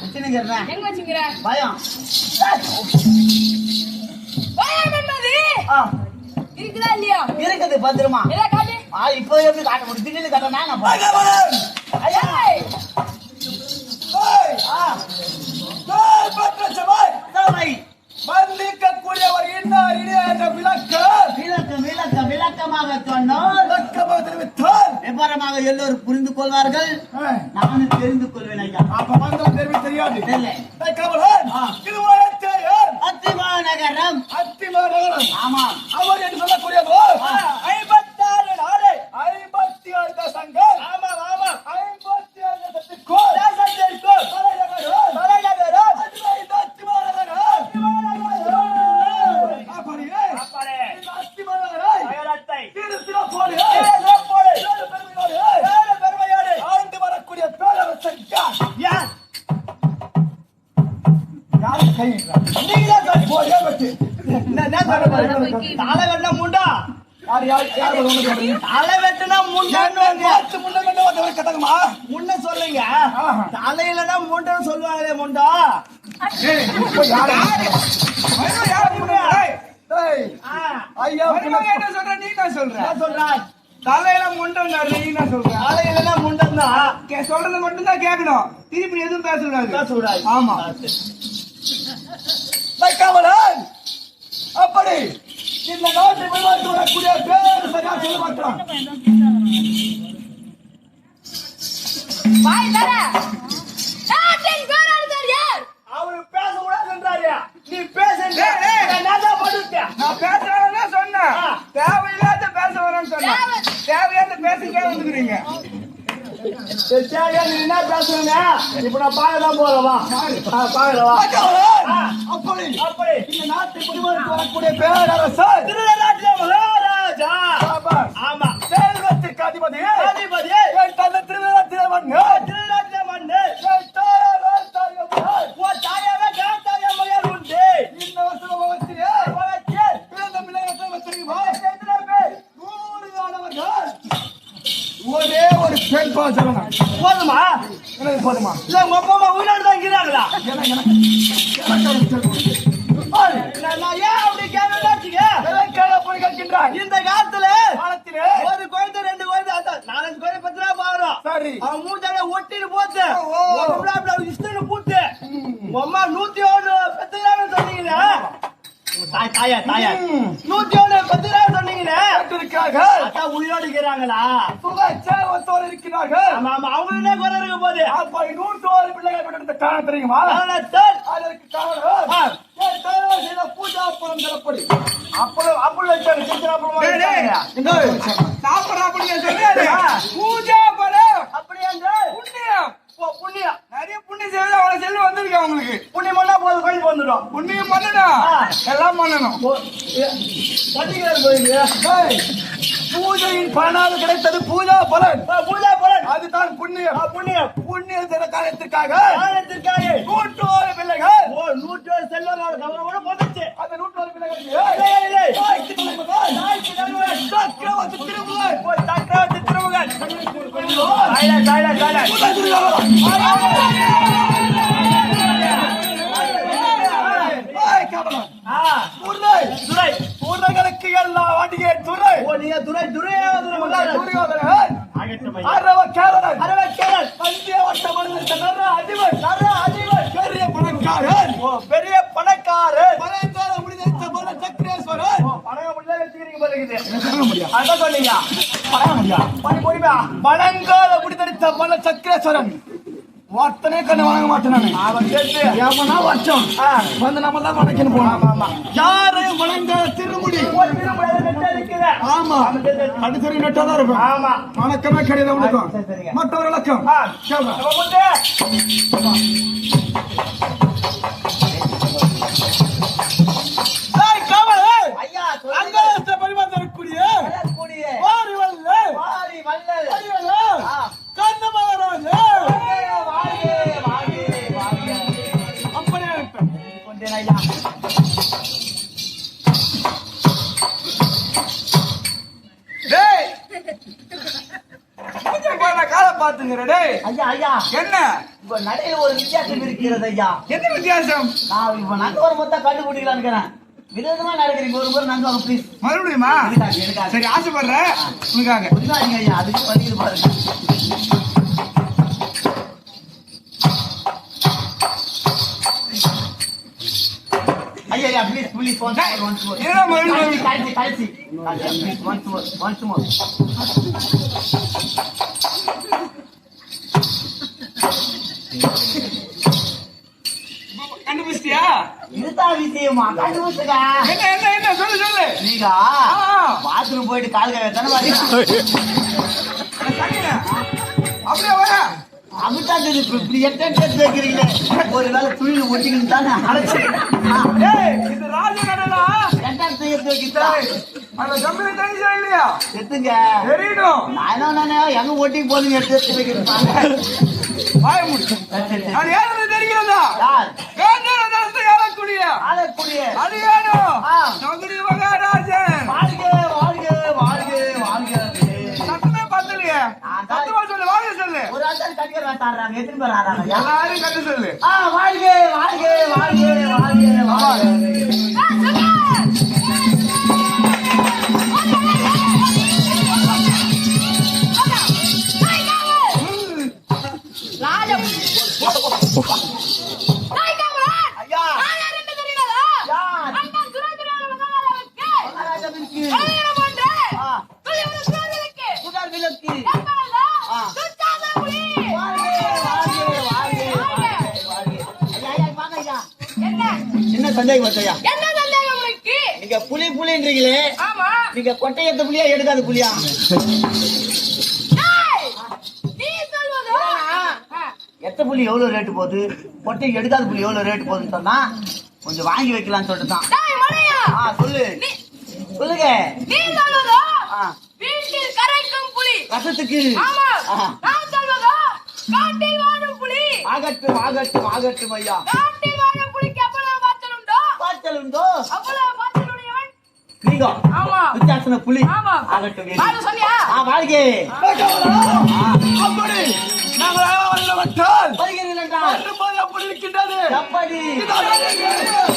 வச்சுனுங்கிறேன். எங்க வச்சுக்கிற பயம். பயம் என்பது ஆ, இருக்குதா இல்லையா? இருக்குது பத்திரமா. எதா காட்டு? ஆ இப்போ எப்படி காட்ட? முடியும் திடீர்னு காட்டினா நான் பா- பகவான் ஐயா. ஏய், ஆ, ஏய், பத்ரசபாய், தோமை. மன்னிக்கக்கூடியவர் இன்னார்? இனிய என்ற விளக்கம் விளக்கம் விளக்கம் விளக்கமாக சொன்னோம் விளக்கமாக தெரிவித்தால் விவரமாக எல்லோரும் புரிந்து கொள்வார்கள். நானும் தெரிந்து கொள்வேன் ஐயா. அப்ப 你的嘞。தலை வெட்டினா முண்டா தலை வெட்டினா முண்டான்னு பார்த்து முன்ன சொல்லுங்க. தலையிலனா முண்டன்னு சொல்லுவாங்களே முண்டா ஐயோ என்ன சொல்ற நீ என்ன சொல்ற என்ன சொல்றான் தலையில முண்டன்னாரு நீ என்ன சொல்ற தலையிலனா முண்டம் தான் கே- சொல்றது மட்டும் தான் கேட்கணும் திருப்பி எதுவும் பேசக்கூடாது சொல்றாரு ஆமா. வைக்காமலன் அப்படி இந்த நாட்டை விளையாட்டு வரக்கூடிய பேர் சரியா சொல்ல மாட்டான் வாய் தர சரியா நீ என்ன பேசுறீங்க இப்ப நான் பார்க்கதான் போறவா வைக்காமலன் அப்படி அப்படி இந்த நாட்டை விளையாட்டு வரக்கூடிய பேரரசர் திருநாட்டிய மகாராஜா. ஆமா செல்வத்திற்கு அதிபதி அதிபதி என் தந்தை திருநாட்டிய மன்னர் திருநாட்டிய பால் சொல்லணும் போதுமா? எனக்கு போதுமா? இல்ல உங்க அப்பா அம்மா உயிரோடு தான் இருக்கிறாங்களா? போதும். நான் ஏன் அப்படி கேட்க எதற்காக போய் கேட்கின்றாய் இந்த காலத்துல ஒரு குழந்தை ரெண்டு குழந்தை நாலஞ்சு குழந்தை பத்து ரூபா பாக்குறோம். சரி. அவன் மூஞ்சால ஒட்டிட்டு போச்சு பூட்டு அம்மா நூத்தி ஒண்ணு பத்துக்கிறான்னு சொன்னீங்களே? தாய் தாயா. நூத்தி ஒண்ணு சொன்னீங்களே? அதான் உயிரோடு இருக்கிறாங்களா சுகச்சேவத்தோடு இருக்கிறார்கள். ஆமா அவங்களுக்கு என்ன குறை இருக்க போகுது அப்ப நூற்றோரு பிள்ளைகள் பெற்றெடுத்த காரணம் தெரியுமா? அதற்கு காரணம் பூஜா பலம் தரப்படி. டேய். வச்சாங்க. சாப்பிடா அப்படிங்க சொன்னாரு ஆ. பூஜா பலம் அப்படி என்றால் புண்ணியம். புண்ணியம். நிறைய புண்ணியம் செய்வது அவ்வளவு செல்வம் வந்திருக்கு உங்களுக்கு புண்ணியம் பண்ணா போதும் கோயில் வந்துடும். புண்ணியம் பண்ணணும். எல்லாம் பண்ணணும். பண்ணிக்கிறார் கோயிலுக்கு பூஜையின் பலனாக கிடைத்தது பூஜா பலன். பூஜா பலன். அதுதான் புண்ணியம். புண்ணியம். புண்ணிய தின காலத்திற்காக காரணத்திற்காக. நூற்றோரு பிள்ளைகள். ஓ நூற்றி ஒரு செல்வங்களோட கவனமோட போட்டுச்சு. அந்த நூற்றோரு பிள்ளைகள். சக்கரவர்த்தி திருமகன் ஓ, சக்கரவர்த்தி திருமகன் சாய்லா, சாய்லா, சாய்லா. அதான் சொன்னீங்க பழங்கால முடிதடித்த பல சக்கரேஸ்வரன். ஒருத்தனே கண்ணு வணங்க மாட்டேன் எவனா ஆ. வந்து நம்ம தான் வணக்கின்னு போனோம். யாரையும் வணங்காத திருமுடி? ஒரு திருமணம் நெட்டை. ஆமா. நெட்டாதான் இருக்கும். ஆமா. வணக்கமே கிடையாது உனக்கும். மற்றவர் விளக்கம் ஐயா ஐயா. என்ன? இப்ப நடையில ஒரு வித்தியாசம் இருக்கிறது ஐயா. என்ன வித்தியாசம்? நான் இப்ப நங்க வர மொத்தம் கண்டுபிடிக்கலான்னு இருக்கிறேன் விதவிதமா நடக்கிறீங்க ஒரு முறை நங்க வாங்க ப்ளீஸ் மறுபடியுமா? சரி ஆசைப்படுறேன் உனக்காக. புரியாதீங்க ஐயா. அதுக்கு பண்ணிட்டு பாருங்க. ஐயா ப்ளீஸ் ப்ளீஸ் என்னடா மறுபடியும் கழிச்சு கழிச்சு ஒன்ஸ் ஒன்ஸ் மோர் கண்டுபிடிச்சிட்டியா? இதுதான் விஷயமா? கண்டுபிடிச்சுங்க என்ன என்ன என்ன? சொல்லு சொல்லு. நீங்க ஆ. பாத்ரூம் போயிட்டு கால் கழுவ தானே. அப்படியே வர இப்படி எட்ட வைக்கிறீங்களே ஒரு வேலை துணியில ஒட்டிக்கிட்டு தானே அழைச்சு ஏய் இது ராஜ கடலா எட்டாயிரத்தி எடுத்து வைக்கிறா அந்த கம்பெனி தெரிஞ்சா இல்லையா எத்துங்க. தெரியணும் நான் என்ன நானே எங்க ஓட்டிக்கு போதுங்க எடுத்து எடுத்து வைக்கிறேன் வாய முடி அது யாருன்னு தெரிகிறதா? யார்? காஞ்சன தரத்தை யாரக்கூடிய ஆளக்கூடிய. அடியானோ? ஆ. நகுரி மகாராஜன். வாழ்க வாழ்க வாழ்க வாழ்க. சத்தமே பார்த்தலையே நான் தான். சத்தமா சொல்லு வாங்க சொல்லு. ஒரு ஆள் கடிக்கிற வேட்டாடுறாங்க எத்தனை பேர் ஆடுறாங்க? ஐயா? எல்லாரும் கண்டு சொல்லு. வாழ்க வாழ்க வாழ்க வாழ்க. வாழ்க என்ன சந்தேகம் உனக்கு நீங்க புலி புலின்றீங்களே. நீங்க கொட்டையத்த புலியா எடுக்காத புலியா? எத்த புலி எவ்வளவு ரேட்டு போகுது? கொட்டை எடுக்காத புலி எவ்வளவு ரேட்டு போகுதுன்னு சொன்னா கொஞ்சம் வாங்கி வைக்கலாம்னு சொல்லிட்டு தான். ஆ சொல்லு. சொல்லுங்க. ரசத்துக்கு ஆகட்டும் ஆகட்டும் ஆகட்டும் ஐயா. பாய்ச்சல் உண்டோ நீங்க. ஆமா. வித்தியாசன புலி. ஆமா. ஆகட்டும் வாழ சொன்னியா? ஆ வாழ்கே அப்படி நாங்கள் やっぱり。